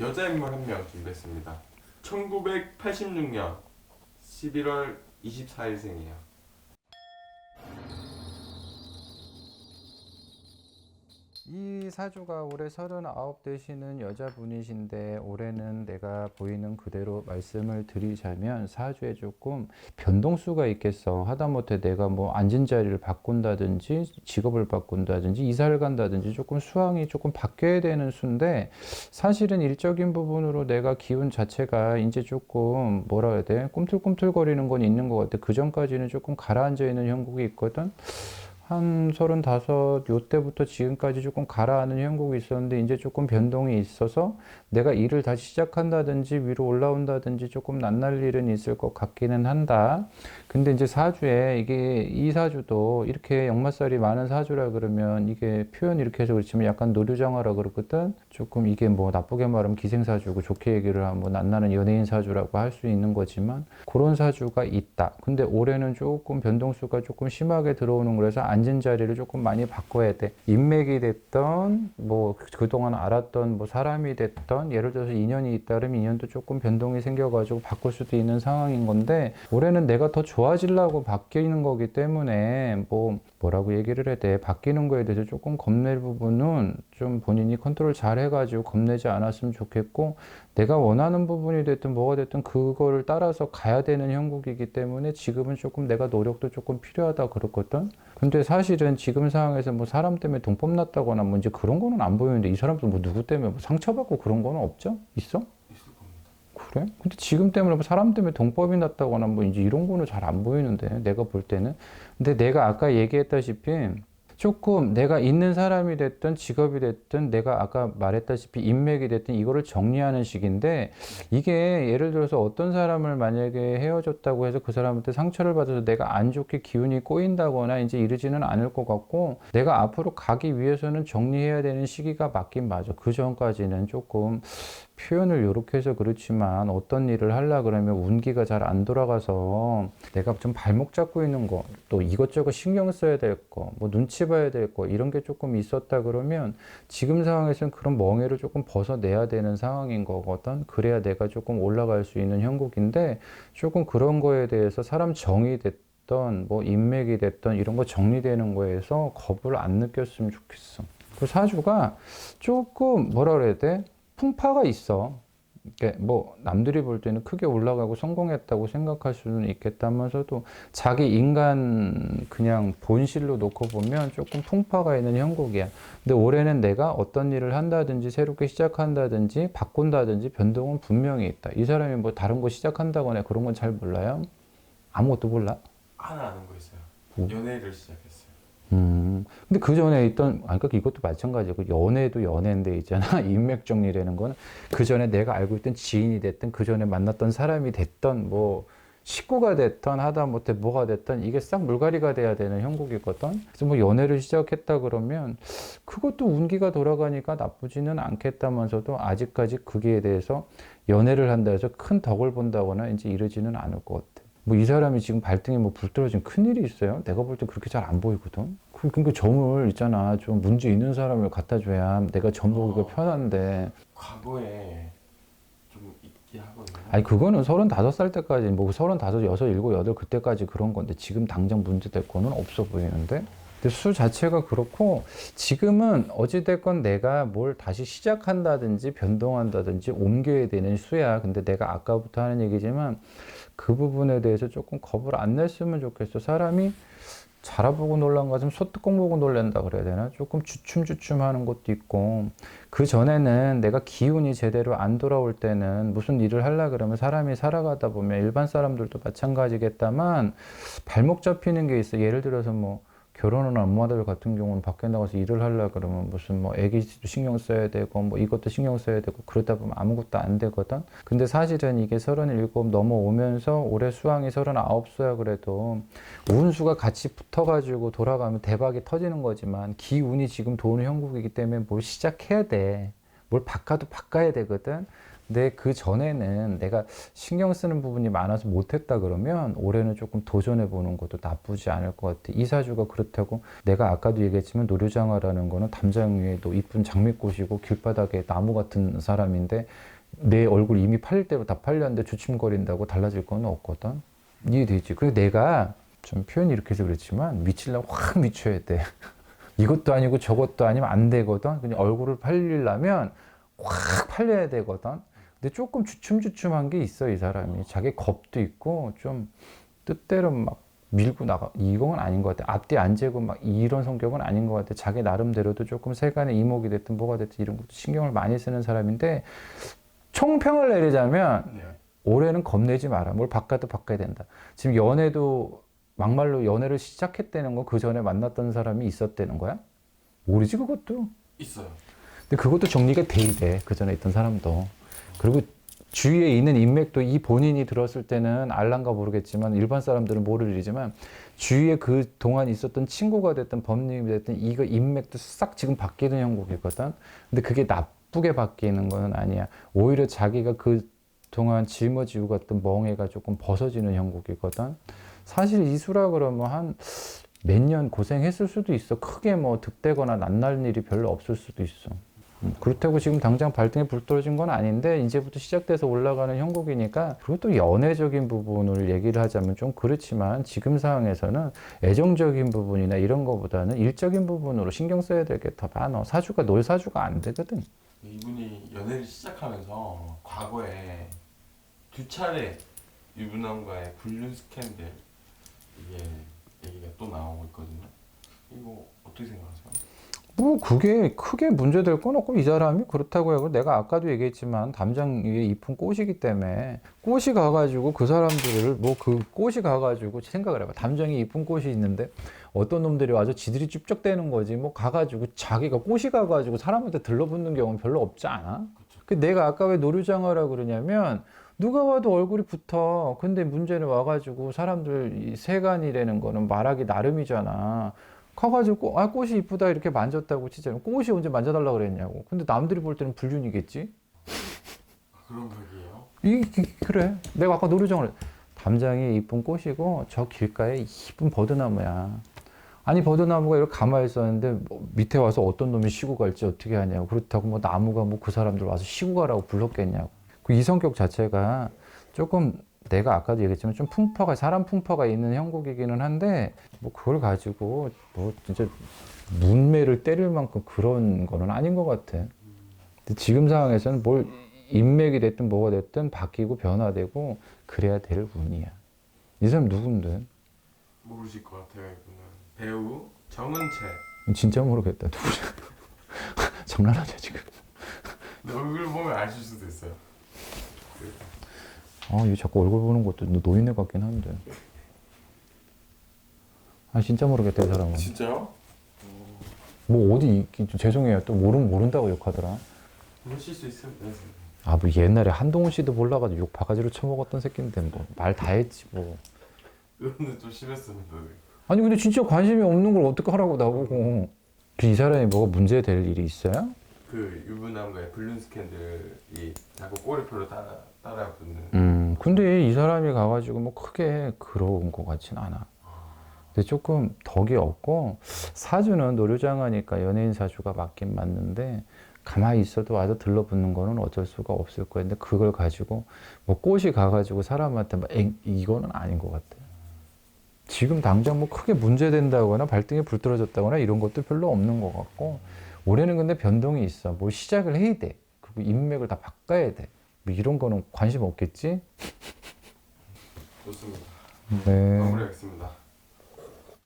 여자 인물 한 명 준비했습니다. 1986년 11월 24일생이에요. 이 사주가 올해 39 되시는 여자분이신데 올해는 내가 보이는 그대로 말씀을 드리자면 사주에 조금 변동수가 있겠어. 하다못해 내가 뭐 앉은 자리를 바꾼다든지 직업을 바꾼다든지 이사를 간다든지 조금 수황이 조금 바뀌어야 되는 수인데 사실은 일적인 부분으로 내가 기운 자체가 이제 조금 뭐라 해야 돼? 꿈틀꿈틀거리는 건 있는 것 같아. 그 전까지는 조금 가라앉아 있는 형국이 있거든. 한 서른다섯 요때부터 지금까지 조금 가라앉는 형국이 있었는데 이제 조금 변동이 있어서 내가 일을 다시 시작한다든지 위로 올라온다든지 조금 낯날 일은 있을 것 같기는 한다. 근데 이제 사주에 이게 이 사주도 이렇게 역마살이 많은 사주라 그러면 이게 표현 이렇게 해서 그렇지만 약간 노류장화라 그렇거든. 조금 이게 뭐 나쁘게 말하면 기생사주고 좋게 얘기를 하면 뭐 낯나는 연예인 사주라고 할 수 있는 거지만 그런 사주가 있다. 근데 올해는 조금 변동수가 조금 심하게 들어오는 거라서 앉은 자리를 조금 많이 바꿔야 돼. 인맥이 됐던 뭐 그동안 알았던 뭐 사람이 됐던 예를 들어서 인연이 있다 그러면 인연도 조금 변동이 생겨가지고 바꿀 수도 있는 상황인 건데 올해는 내가 더좋 아지려고 바뀌는 거기 때문에 뭐 뭐라고 얘기를 해야 돼 바뀌는 거에 대해서 조금 겁낼 부분은 좀 본인이 컨트롤 잘 해가지고 겁내지 않았으면 좋겠고 내가 원하는 부분이 됐든 뭐가 됐든 그거를 따라서 가야 되는 형국이기 때문에 지금은 조금 내가 노력도 조금 필요하다 그렇거든. 근데 사실은 지금 상황에서 뭐 사람 때문에 동법 났다거나 뭐 이제 그런 거는 안 보이는데 이 사람도 뭐 누구 때문에 뭐 상처받고 그런 거는 없죠? 있어? 그래? 근데 지금 때문에 뭐 사람 때문에 동법이 났다거나 뭐 이제 이런 거는 잘 안 보이는데 내가 볼 때는 근데 내가 아까 얘기했다시피 조금 내가 있는 사람이 됐든 직업이 됐든 내가 아까 말했다시피 인맥이 됐든 이거를 정리하는 시기인데 이게 예를 들어서 어떤 사람을 만약에 헤어졌다고 해서 그 사람한테 상처를 받아서 내가 안 좋게 기운이 꼬인다거나 이제 이러지는 않을 것 같고 내가 앞으로 가기 위해서는 정리해야 되는 시기가 맞긴 맞아. 그 전까지는 조금 표현을 이렇게 해서 그렇지만 어떤 일을 하려 그러면 운기가 잘 안 돌아가서 내가 좀 발목 잡고 있는 거, 또 이것저것 신경 써야 될 거, 뭐 눈치 봐야 될 거, 이런 게 조금 있었다 그러면 지금 상황에서는 그런 멍해를 조금 벗어내야 되는 상황인 거거든. 그래야 내가 조금 올라갈 수 있는 형국인데 조금 그런 거에 대해서 사람 정이 됐던 뭐 인맥이 됐던 이런 거 정리되는 거에서 겁을 안 느꼈으면 좋겠어. 그 사주가 조금 뭐라 그래야 돼? 풍파가 있어. 이게 뭐 남들이 볼 때는 크게 올라가고 성공했다고 생각할 수는 있겠다면서도 자기 인간 그냥 본실로 놓고 보면 조금 풍파가 있는 형국이야. 근데 올해는 내가 어떤 일을 한다든지 새롭게 시작한다든지 바꾼다든지 변동은 분명히 있다. 이 사람이 뭐 다른 거 시작한다거나 그런 건 잘 몰라요. 아무것도 몰라. 하나 아는 거 있어요. 뭐? 연애를 시작했어요. 음. 근데 그 전에 있던, 아니, 그러니까 이것도 마찬가지고, 연애도 연애인데 있잖아. 인맥 정리라는 건, 그 전에 내가 알고 있던 지인이 됐든, 그 전에 만났던 사람이 됐던, 뭐, 식구가 됐던, 하다 못해 뭐가 됐던, 이게 싹 물갈이가 돼야 되는 형국이거든. 그래서 뭐 연애를 시작했다 그러면, 그것도 운기가 돌아가니까 나쁘지는 않겠다면서도, 아직까지 그기에 대해서 연애를 한다 해서 큰 덕을 본다거나, 이제 이러지는 않을 것 같아. 뭐 이 사람이 지금 발등에 뭐 불 떨어진 큰일이 있어요? 내가 볼때 그렇게 잘 안 보이거든? 그, 그러니까 점을 있잖아. 좀 문제 있는 사람을 갖다 줘야 내가 점 보기가 어. 편한데. 과거에 좀 있게 하거든요. 아니, 그거는 서른다섯 살 때까지, 뭐 서른다섯, 여섯, 일곱, 여덟 그때까지 그런 건데 지금 당장 문제 될 거는 없어 보이는데? 근데 수 자체가 그렇고 지금은 어찌됐건 내가 뭘 다시 시작한다든지 변동한다든지 옮겨야 되는 수야. 근데 내가 아까부터 하는 얘기지만 그 부분에 대해서 조금 겁을 안 냈으면 좋겠어. 사람이 자라보고 놀란 거 같으면 소뚜껑 보고 놀란다 그래야 되나? 조금 주춤주춤 하는 것도 있고 그 전에는 내가 기운이 제대로 안 돌아올 때는 무슨 일을 하려 그러면 사람이 살아가다 보면 일반 사람들도 마찬가지겠다만 발목 잡히는 게 있어. 예를 들어서 뭐 결혼한 엄마들 같은 경우는 밖에 나가서 일을 하려 그러면 무슨 뭐 애기도 신경 써야 되고 뭐 이것도 신경 써야 되고 그러다 보면 아무것도 안 되거든. 근데 사실은 이게 서른일곱 넘어오면서 올해 수왕이 서른아홉 수야 그래도 운수가 같이 붙어가지고 돌아가면 대박이 터지는 거지만 기운이 지금 도는 형국이기 때문에 뭘 시작해야 돼. 뭘 바꿔도 바꿔야 되거든. 근데 그 전에는 내가 신경 쓰는 부분이 많아서 못했다 그러면 올해는 조금 도전해 보는 것도 나쁘지 않을 것 같아. 이 사주가 그렇다고 내가 아까도 얘기했지만 노류장화라는 거는 담장 위에도 이쁜 장미꽃이고 길바닥에 나무 같은 사람인데 내 얼굴 이미 팔릴 대로 다 팔렸는데 주춤거린다고 달라질 건 없거든. 이해되지? 그리고 내가 좀 표현이 이렇게 해서 그렇지만 미치려면 확 미쳐야 돼. 이것도 아니고 저것도 아니면 안 되거든. 그냥 얼굴을 팔리려면 확 팔려야 되거든. 근데 조금 주춤주춤한 게 있어 이 사람이. 자기 겁도 있고 좀 뜻대로 막 밀고 나가. 이건 아닌 것 같아. 앞뒤 안 재고 막 이런 성격은 아닌 것 같아. 자기 나름대로도 조금 세간의 이목이 됐든 뭐가 됐든 이런 것도 신경을 많이 쓰는 사람인데 총평을 내리자면 네. 올해는 겁내지 마라. 뭘 바꿔도 바꿔야 된다. 지금 연애도 막말로 연애를 시작했다는 건그 전에 만났던 사람이 있었다는 거야? 모르지 그것도. 있어요. 근데 그것도 정리가 돼 돼. 그 전에 있던 사람도. 그리고 주위에 있는 인맥도 이 본인이 들었을 때는 알란가 모르겠지만 일반 사람들은 모를 일이지만 주위에 그 동안 있었던 친구가 됐든 법님이 됐든 이거 인맥도 싹 지금 바뀌는 형국이거든. 근데 그게 나쁘게 바뀌는 건 아니야. 오히려 자기가 그 동안 짊어지고 갔던 멍해가 조금 벗어지는 형국이거든. 사실 이수라 그러면 한 몇 년 고생했을 수도 있어. 크게 뭐 득되거나 낯날 일이 별로 없을 수도 있어. 음, 그렇다고 지금 당장 발등에 불 떨어진 건 아닌데 이제부터 시작돼서 올라가는 형국이니까 그리고 또 연애적인 부분을 얘기를 하자면 좀 그렇지만 지금 상황에서는 애정적인 부분이나 이런 거보다는 일적인 부분으로 신경 써야 될 게 더 많아 사주가 놀 사주가 안 되거든 이분이 연애를 시작하면서 과거에 두 차례 유부남과의 불륜 스캔들 이게 얘기가 또 나오고 있거든요. 이거 어떻게 생각하세요? 뭐 그게 크게 문제될 건 없고 이 사람이 그렇다고 해고 내가 아까도 얘기했지만 담장 위에 잎은 꽃이기 때문에 꽃이 가가지고 그 사람들을 뭐 그 꽃이 가가지고 생각을 해봐 담장에 이쁜 꽃이 있는데 어떤 놈들이 와서 지들이 찝쩍대는 거지 뭐 가가지고 자기가 꽃이 가가지고 사람한테 들러붙는 경우는 별로 없지 않아? 그 내가 아까 왜 노류장어라 그러냐면 누가 와도 얼굴이 붙어. 근데 문제는 와가지고 사람들 이 세간이라는 거는 말하기 나름이잖아. 가가지고 아 꽃이 이쁘다 이렇게 만졌다고 치잖아. 꽃이 언제 만져달라 그랬냐고. 근데 남들이 볼 때는 불륜이겠지. 아, 그런 격이에요? 이 이- 그래. 내가 아까 노루정을 담장이 이쁜 꽃이고 저 길가에 이쁜 버드나무야. 아니 버드나무가 이렇게 가만히 있었는데 뭐 밑에 와서 어떤 놈이 쉬고 갈지 어떻게 하냐고. 그렇다고 뭐 나무가 뭐 그 사람들 와서 쉬고 가라고 불렀겠냐고. 그 이 성격 자체가 조금 내가 아까도 얘기했지만 좀 풍파가 사람 풍파가 있는 형국이기는 한데 뭐 그걸 가지고 뭐 진짜 문매를 때릴 만큼 그런 거는 아닌 것 같아. 지금 상황에서는 뭘 인맥이 됐든 뭐가 됐든 바뀌고 변화되고 그래야 될 운이야. 이 사람 누군데? 모르실 것 같아요 이분은 배우 정은채 진짜 모르겠다. 누구야? 장난하냐 지금? 얼굴 보면 아실 수도 있어요. 아, 이거 자꾸 얼굴 보는 것도 너 노인네 같긴 한데. 아, 진짜 모르겠다 이 사람은. 진짜요? 뭐 어디 죄송해요. 또 모르면 모른다고 욕하더라. 모르실 수 있어요. 네. 아, 뭐 옛날에 한동훈 씨도 몰라가지고 욕 바가지로 쳐먹었던 새끼인데 뭐 말 다 했지 뭐. 그런데 좀. 네. 아니 근데 진짜 관심이 없는 걸 어떻게 하라고 나보고. 그이 사람이 뭐가 문제 될 일이 있어요? 그 유부남과의 불륜 스캔들이 자꾸 꼬리표로 따라 따라 붙는. 음, 근데 이 사람이 가가지고 뭐 크게 그러운 것 같진 않아. 근데 조금 덕이 없고 사주는 노류장하니까 연예인 사주가 맞긴 맞는데 가만히 있어도 와서 들러붙는 거는 어쩔 수가 없을 거야. 근데 그걸 가지고 뭐 꽃이 가가지고 사람한테 막 엥, 이거는 아닌 것 같아. 지금 당장 뭐 크게 문제된다거나 발등에 불 떨어졌다거나 이런 것도 별로 없는 것 같고 올해는 근데 변동이 있어. 뭘 시작을 해야 돼. 그리고 인맥을 다 바꿔야 돼. 뭐 이런 거는 관심 없겠지? 좋습니다. 네. 마무리하겠습니다.